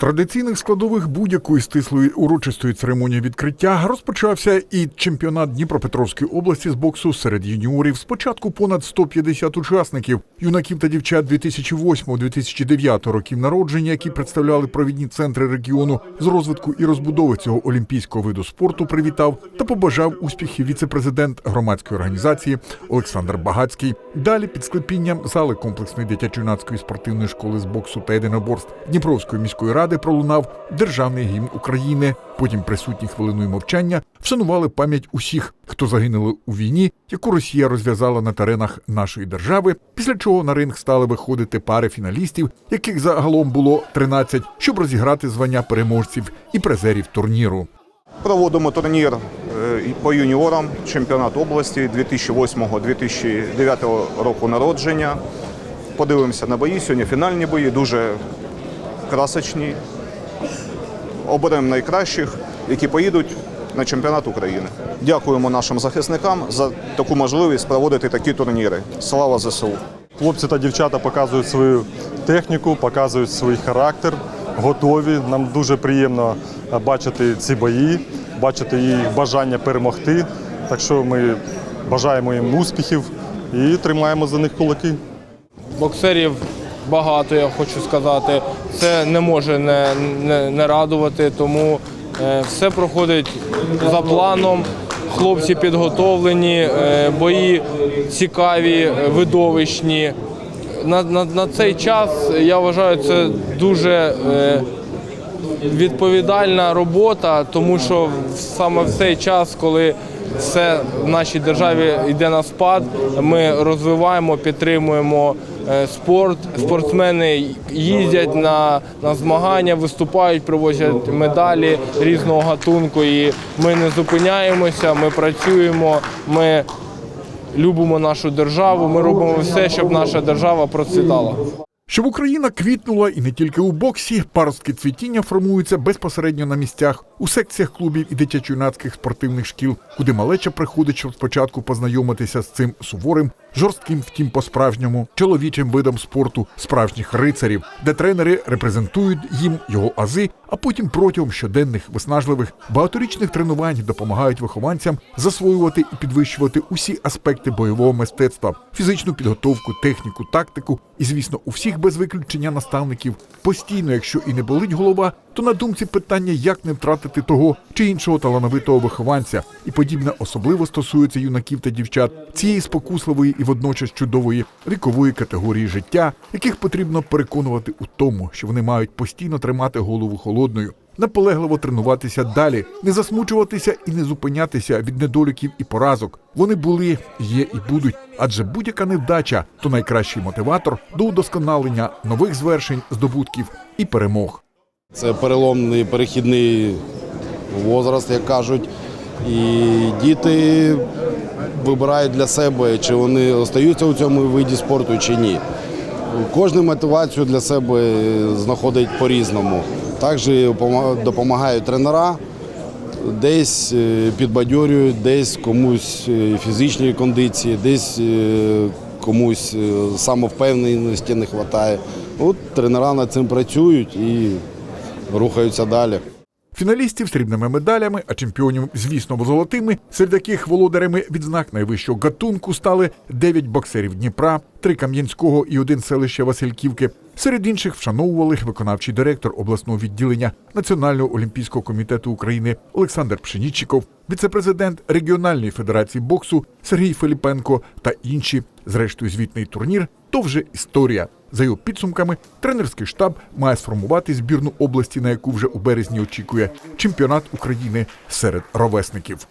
традиційних складових будь-якої стислої урочистої церемонії відкриття розпочався і чемпіонат Дніпропетровської області з боксу серед юніорів. Спочатку понад 150 учасників, юнаків та дівчат 2008-2009 років народження, які представляли провідні центри регіону з розвитку і розбудови цього олімпійського виду спорту. Привітав та побажав успіхів віце-президент громадської організації Олександр Багацький. Далі під склепінням зали комплексної дитячо-юнацької спортивної школи з боксу та єдиноборств Дніпровської міської ради пролунав державний гімн України. Потім присутні хвилиною мовчання вшанували пам'ять усіх, хто загинули у війні, яку Росія розв'язала на теренах нашої держави. Після чого на ринг стали виходити пари фіналістів, яких загалом було 13, щоб розіграти звання переможців і призерів турніру. Проводимо турнір е, по юніорам, чемпіонат області 2008-2009 року народження. Подивимося на бої. Сьогодні фінальні бої, дуже красочні. Оберемо найкращих, які поїдуть на чемпіонат України. Дякуємо нашим захисникам за таку можливість проводити такі турніри. Слава ЗСУ! Хлопці та дівчата показують свою техніку, показують свій характер, готові. Нам дуже приємно е, бачити ці бої, бачити їх бажання перемогти. Так що ми бажаємо їм успіхів і тримаємо за них кулаки. Боксерів багато, я хочу сказати. Це не може не, не, не радувати, тому е, все проходить за планом. Хлопці підготовлені, е, бої цікаві, видовищні. На, на, на цей час я вважаю, це дуже е, відповідальна робота, тому що саме в цей час, коли все в нашій державі йде на спад, ми розвиваємо, підтримуємо е, спорт. Спортсмени їздять на, на змагання, виступають, привозять медалі різного гатунку. І ми не зупиняємося, ми працюємо. Ми любимо нашу державу. Ми робимо все, щоб наша держава процвітала. Щоб Україна квітнула і не тільки у боксі, паростки цвітіння формуються безпосередньо на місцях у секціях клубів і дитячо-юнацьких спортивних шкіл, куди малеча приходить, щоб спочатку познайомитися з цим суворим, жорстким, втім по-справжньому чоловічим видом спорту справжніх рицарів, де тренери репрезентують їм його ази, а потім протягом щоденних виснажливих багаторічних тренувань допомагають вихованцям засвоювати і підвищувати усі аспекти бойового мистецтва, фізичну підготовку, техніку, тактику. І, звісно, у всіх без виключення наставників. Постійно, якщо і не болить голова, то на думці питання, як не втратити того чи іншого талановитого вихованця, і подібне особливо стосується юнаків та дівчат. Цієї спокусливої і водночас чудової вікової категорії життя, яких потрібно переконувати у тому, що вони мають постійно тримати голову холодною. Наполегливо тренуватися далі, не засмучуватися і не зупинятися від недоліків і поразок. Вони були, є і будуть. Адже будь-яка невдача то найкращий мотиватор до удосконалення нових звершень, здобутків і перемог. Це переломний перехідний возраст, як кажуть. І діти вибирають для себе, чи вони остаються у цьому виді спорту, чи ні. Кожну мотивацію для себе знаходить по-різному. Також допомагають тренера, десь е, підбадьорюють, десь комусь е, фізичної кондиції, десь е, комусь самовпевненості не вистачає. От тренера над цим працюють і рухаються далі. Фіналістів срібними медалями, а чемпіонів, звісно, золотими, серед яких володарями відзнак найвищого гатунку стали 9 боксерів Дніпра, 3 Кам'янського і один селище Васильківки. Серед інших вшановували виконавчий директор обласного відділення Національного олімпійського комітету України Олександр Пшенічиков, віцепрезидент регіональної федерації боксу Сергій Филіпенко та інші. Зрештою, звітний турнір то вже історія. За його підсумками, тренерський штаб має сформувати збірну області, на яку вже у березні очікує чемпіонат України серед ровесників.